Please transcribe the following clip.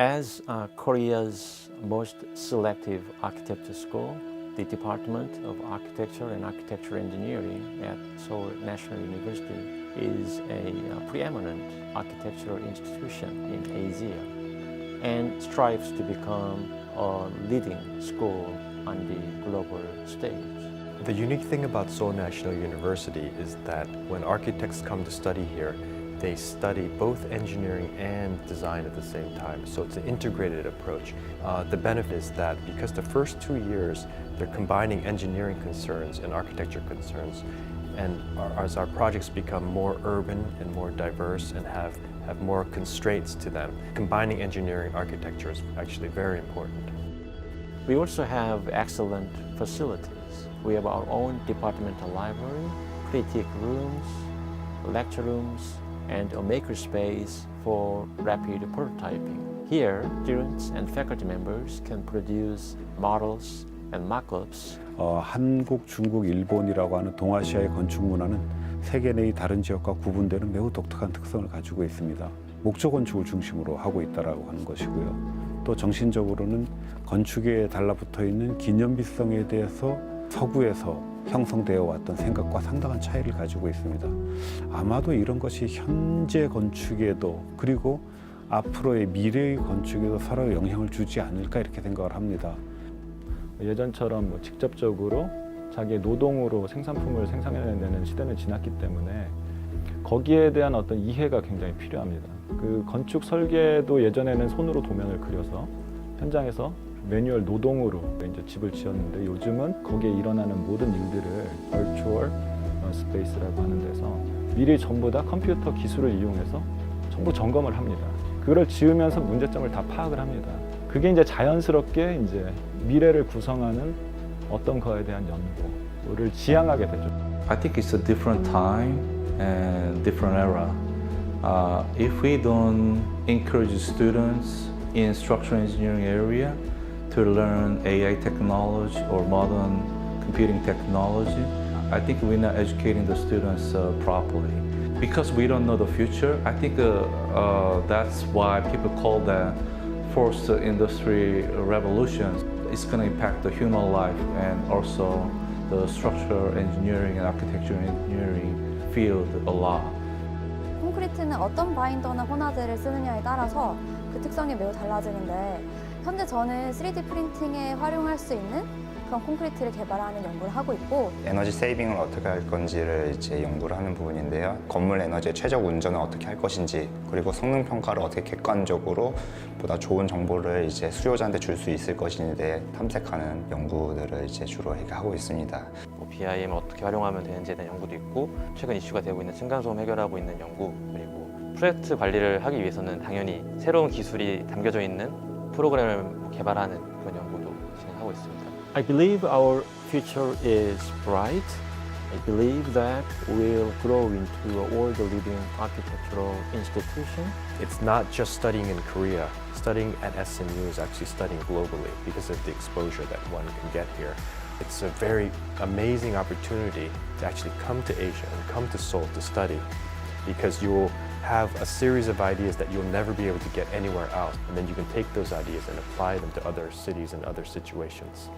As uh, Korea's most selective architecture school, the Department of Architecture and Architecture Engineering at Seoul National University is a uh, preeminent architectural institution in Asia and strives to become a leading school on the global stage. The unique thing about Seoul National University is that when architects come to study here, they study both engineering and design at the same time. So it's an integrated approach. Uh, the benefit is that because the first two years they're combining engineering concerns and architecture concerns, and our, as our projects become more urban and more diverse and have, have more constraints to them, combining engineering architecture is actually very important. We also have excellent facilities. We have our own departmental library, critique rooms, lecture rooms, and a makerspace for rapid prototyping. Here, students and faculty members can produce models and mock-ups 어, 한국, 중국, 일본이라고 하는 동아시아의 건축 문화는 세계 내의 다른 지역과 구분되는 매우 독특한 특성을 가지고 있습니다. 목조 건축을 중심으로 하고 있다라고 하는 것이고요. 또 정신적으로는 건축에 달라붙어 있는 기념비성에 대해서 서구에서 형성되어 왔던 생각과 상당한 차이를 가지고 있습니다. 아마도 이런 것이 현재 건축에도 그리고 앞으로의 미래의 건축에도 서로 영향을 주지 않을까 이렇게 생각을 합니다. 예전처럼 뭐 직접적으로 자기의 노동으로 생산품을 생산해내는 시대는 지났기 때문에 거기에 대한 어떤 이해가 굉장히 필요합니다. 그 건축 설계도 예전에는 손으로 도면을 그려서 현장에서 매뉴얼 노동으로 이제 집을 지었는데 요즘은 거기에 일어나는 모든 일들을 virtual 스페이스라고 하는 데서 미리 전부 다 컴퓨터 기술을 이용해서 전부 점검을 합니다. 그걸 지으면서 문제점을 다 파악을 합니다. 그게 이제 자연스럽게 이제 미래를 구성하는 어떤 거에 대한 연구를 지향하게 되죠. I think it's a different time and different era. Uh, if we don't encourage students in structural engineering area to learn AI technology or modern computing technology, I think we're not educating the students uh, properly. Because we don't know the future, I think uh, uh, that's why people call that fourth industry revolution. It's going to impact the human life and also the structural engineering and architecture engineering field a lot. 콘크리트는 어떤 바인더나 호나드를 쓰느냐에 따라서 그 특성이 매우 달라지는데 현재 저는 3D 프린팅에 활용할 수 있는 그런 콘크리트를 개발하는 연구를 하고 있고 에너지 세이빙을 어떻게 할 건지를 이제 연구를 하는 부분인데요. 건물 에너지의 최적 운전을 어떻게 할 것인지 그리고 성능 평가를 어떻게 객관적으로 보다 좋은 정보를 이제 수요자한테 줄 수 있을 것인지에 탐색하는 연구들을 이제 주로 하고 있습니다. 뭐 BIM을 어떻게 활용하면 되는지에 대한 연구도 있고 최근 이슈가 되고 있는 층간소음 해결하고 있는 연구 그리고 프로젝트 관리를 하기 위해서는 당연히 새로운 기술이 담겨져 있는 프로그램을 개발하는 그런 연구도 진행하고 있습니다. I believe our future is bright. I believe that we'll grow into a world leading architectural institution. It's not just studying in Korea. Studying at SMU is actually studying globally because of the exposure that one can get here. It's a very amazing opportunity to actually come to Asia and come to Seoul to study because you will have a series of ideas that you'll never be able to get anywhere else. And then you can take those ideas and apply them to other cities and other situations.